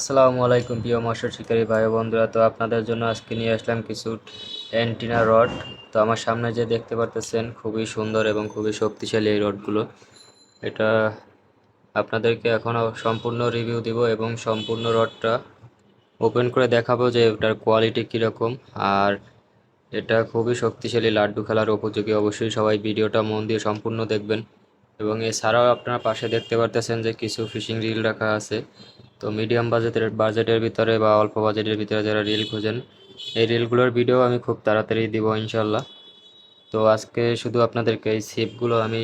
আসসালামু আলাইকুম প্রিয় মৎস্য শিকারী ভাই বন্ধুরা। তো আপনাদের জন্য আজকে নিয়ে আসলাম কিছু অ্যান্টিনা রড। তো আমার সামনে যে দেখতে পারতেছেন, খুবই সুন্দর এবং খুবই শক্তিশালী এই রডগুলো। এটা আপনাদেরকে এখনও সম্পূর্ণ রিভিউ দিব এবং সম্পূর্ণ রডটা ওপেন করে দেখাবো যে এটার কোয়ালিটি কীরকম। আর এটা খুবই শক্তিশালী লাড্ডু খেলার উপযোগী। অবশ্যই সবাই ভিডিওটা মন দিয়ে সম্পূর্ণ দেখবেন। এবং এছাড়াও আপনারা পাশে দেখতে পারতেছেন যে কিছু ফিশিং রিল রাখা আছে। তো মিডিয়াম বাজেটের বাজেটের ভিতরে বা অল্প বাজেটের ভিতরে যারা রিল খোঁজেন, এই রিলগুলোর ভিডিও আমি খুব তাড়াতাড়ি দিব ইনশাল্লাহ তো আজকে শুধু আপনাদেরকে এই শেপগুলো আমি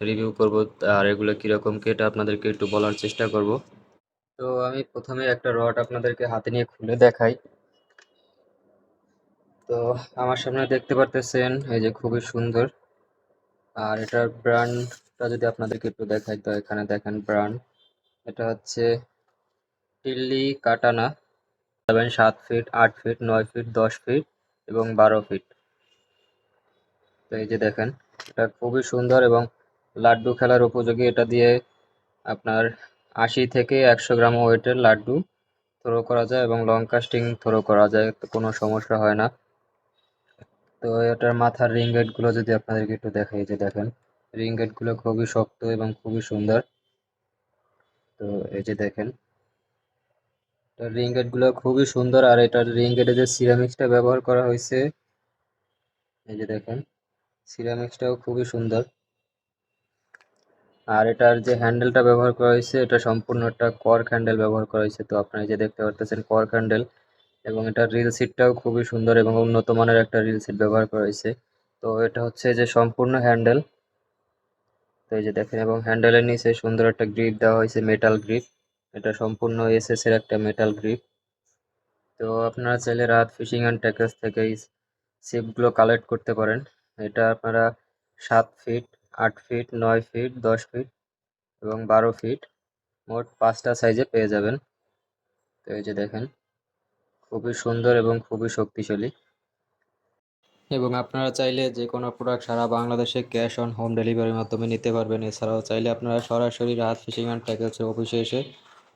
রিভিউ করব আর এগুলো কীরকম কি এটা আপনাদেরকে একটু বলার চেষ্টা করব। তো আমি প্রথমে একটা রড আপনাদেরকে হাতে নিয়ে খুলে দেখাই। তো আমার সামনে দেখতে পারতেছেন, এই যে খুবই সুন্দর। আর এটার ব্র্যান্ডটা যদি আপনাদেরকে একটু দেখাই, তো এখানে দেখেন ব্র্যান্ড এটা হচ্ছে টিল্লি কাটানা। যাবেন সাত ফিট আট ফিট নয় ফিট দশ ফিট এবং বারো ফিট তো এই যে দেখেন, এটা খুবই সুন্দর এবং লাড্ডু খেলার উপযোগী। এটা দিয়ে আপনার আশি থেকে একশো গ্রাম ওয়েটের লাড্ডু থ্রো করা যায় এবং লং কাস্টিং থ্রো করা যায়, তো কোনো সমস্যা হয় না। তো এটার মাথার রিং গেটগুলো যদি আপনাদেরকে একটু দেখাই যে দেখেন রিং গেটগুলো খুবই শক্ত এবং খুবই সুন্দর। তো এই যে দেখেন রিং গেটগুলো খুবই সুন্দর। আর এটার রিং গেটে যে সিরামিক্সটা ব্যবহার করা হয়েছে, এই যে দেখেন সিরামিক্সটাও খুবই সুন্দর। আর এটার যে হ্যান্ডেলটা ব্যবহার করা হয়েছে, এটা সম্পূর্ণ একটা কর্ক হ্যান্ডেল ব্যবহার করা হয়েছে। তো আপনারা যে দেখতে পারতেছেন কর্ক হ্যান্ডেল এবং এটার রিল সিটটাও খুবই সুন্দর এবং উন্নত মানের একটা রিল সিট ব্যবহার করা হয়েছে। তো এটা হচ্ছে যে সম্পূর্ণ হ্যান্ডেল তো এই যে দেখেন, এবং হ্যান্ডেলের নিচে সুন্দর একটা গ্রিপ দেওয়া হয়েছে মেটাল গ্রিপ এটা সম্পূর্ণ এসএস এর একটা মেটাল গ্রিপ তো আপনারা চাইলে রাত ফিশিং অ্যান্ড ট্যাকেস থেকে এই সিপগুলো কালেক্ট করতে পারেন। এটা আপনারা সাত ফিট আট ফিট নয় ফিট দশ ফিট এবং বারো ফিট মোট পাঁচটা সাইজে পেয়ে যাবেন। তো এই যে দেখেন, খুবই সুন্দর এবং খুবই শক্তিশালী। এবং আপনারা চাইলে যে কোনো প্রোডাক্ট সারা বাংলাদেশে ক্যাশ অন হোম ডেলিভারির মাধ্যমে নিতে পারবেন। এছাড়াও চাইলে আপনারা সরাসরি রাত ফিশিং অ্যান্ড ট্যাকেলসের অফিসে এসে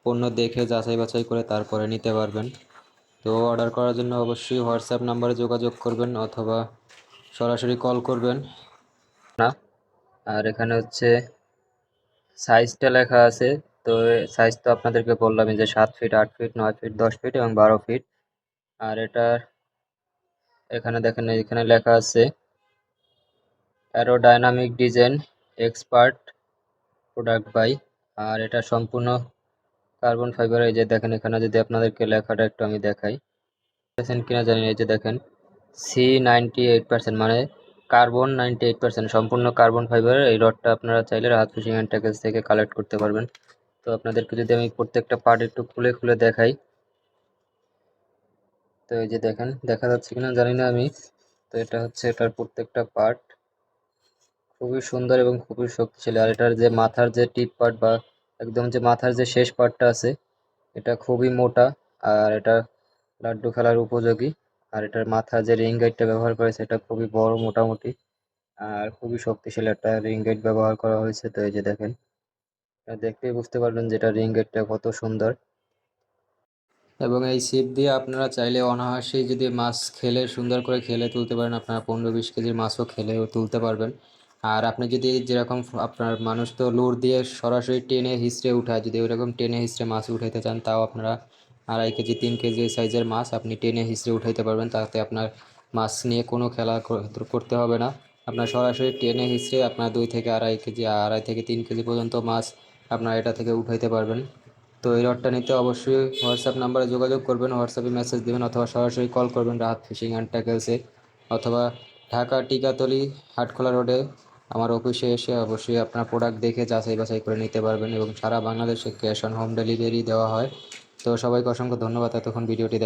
পণ্য দেখে, যাচাই বাছাই করে তারপরে নিতে পারবেন। তো অর্ডার করার জন্য অবশ্যই হোয়াটসঅ্যাপ নাম্বারে যোগাযোগ করবেন অথবা সরাসরি কল করবেন। না, আর এখানে হচ্ছে সাইজটা লেখা আছে। তো সাইজ তো আপনাদেরকে বললাম যে সাত ফিট আট ফিট নয় ফিট দশ ফিট এবং বারো ফিট আর এটার এখানে দেখেন, এখানে লেখা আছে aerodynamic design expert product by আর এটা সম্পূর্ণ কার্বন ফাইবার এই যে দেখেন, এখানে যদি আপনাদেরকে লেখাটা একটু আমি দেখাই। কিনা জানি এই যে দেখেন সি নাইনটি এইট পার্সেন্ট মানে কার্বন নাইনটি এইট পার্সেন্ট সম্পূর্ণ কার্বন ফাইবার এই রডটা আপনারা চাইলে রাহাত ফিশিং অ্যান্ড থেকে কালেক্ট করতে পারবেন। তো আপনাদেরকে যদি আমি প্রত্যেকটা পার্ট একটু খুলে খুলে দেখাই তো এই যে দেখেন, দেখা যাচ্ছে কিনা জানি না আমি, তো এটা হচ্ছে এটার প্রত্যেকটা পার্ট খুবই সুন্দর এবং খুবই শক্তিশালী। আর এটার যে মাথার যে টিপ পার্ট বা একদম যে মাথার যে শেষ পার্টটা আছে, এটা খুবই মোটা আর এটা লাড্ডু খেলার উপযোগী। আর এটার মাথা যে রিং গাইডটা ব্যবহার করেছে এটা খুবই বড় মোটামুটি আর খুবই শক্তিশালী একটা রিং গাইড ব্যবহার করা হয়েছে। তো এই যে দেখেন দেখতেই বুঝতে পারবেন যে এটা রিং গাইডটা কত সুন্দর। এবং এই ছিপ দিয়ে আপনারা চাইলে অনায়াসেই যদি মাছ খেলে, সুন্দর করে খেলে তুলতে পারেন। আপনারা পনেরো বিশ কেজির মাছও খেলেও তুলতে পারবেন। আর আপনি যদি যেরকম আপনার মানুষ তো লুর দিয়ে সরাসরি টেনে হিসড়ে উঠায়, যদি ওইরকম টেনে হিসড়ে মাছ উঠাইতে চান, তাও আপনারা আড়াই কেজি, তিন কেজি সাইজের মাছ আপনি টেনে হিসড়ে উঠাইতে পারবেন। তাতে আপনার মাছ নিয়ে কোনো খেলা করতে হবে না। আপনার সরাসরি টেনে হিসড়ে আপনার দুই থেকে আড়াই কেজি, আড়াই থেকে তিন কেজি পর্যন্ত মাছ আপনার এটা থেকে উঠাইতে পারবেন। তো এই রডটা নিতে অবশ্যই হোয়াটসঅ্যাপ নাম্বারে যোগাযোগ করবেন, হোয়াটসঅ্যাপে মেসেজ দেবেন অথবা সরাসরি কল করবেন রাহাত ফিশিং অ্যান্ড ট্যাকেলসে অথবা ঢাকা টিকাতলি হাটখোলা রোডে আমার অফিসে এসে অবশ্যই আপনার প্রোডাক্ট দেখে যাচাই বাছাই করে নিতে পারবেন এবং সারা বাংলাদেশে ক্যাশ অন হোম ডেলিভারি দেওয়া হয়। তো সবাইকে অসংখ্য ধন্যবাদ, এতক্ষণ ভিডিওটি